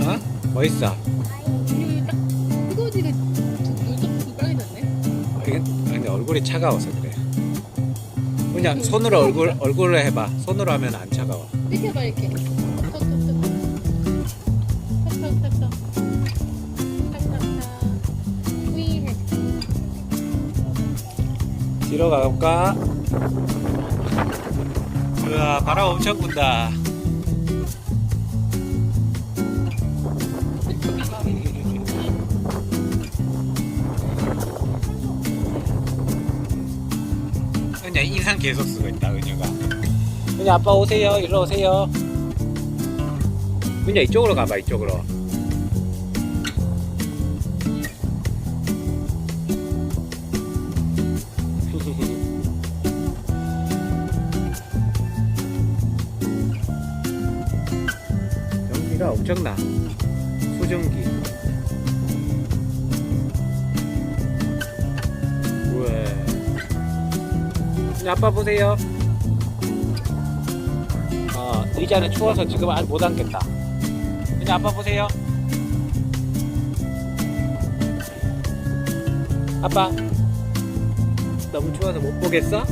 어? 뭐 있어? 우리 딱 뜨거워지게 눈썹 빨리 났네. 이게 근데 얼굴이 차가워서 그래. 그냥 손으로 얼굴 얼굴을 해봐. 손으로 하면 안 차가워. 해봐 이렇게. 뒤로 가볼까? 우와 바람 엄청 분다. 은야 인상 계속 쓰고 있다 은유가. 은야 아빠 오세요. 일로 오세요. 은야 이쪽으로 가봐 이쪽으로. 연기가 엄청나. 우와. 이제 아빠 보세요. 어, 의자는 추워서 지금 안- 못 앉겠다. 이제 아빠 보세요. 아빠. 너무 추워서 못 보겠어?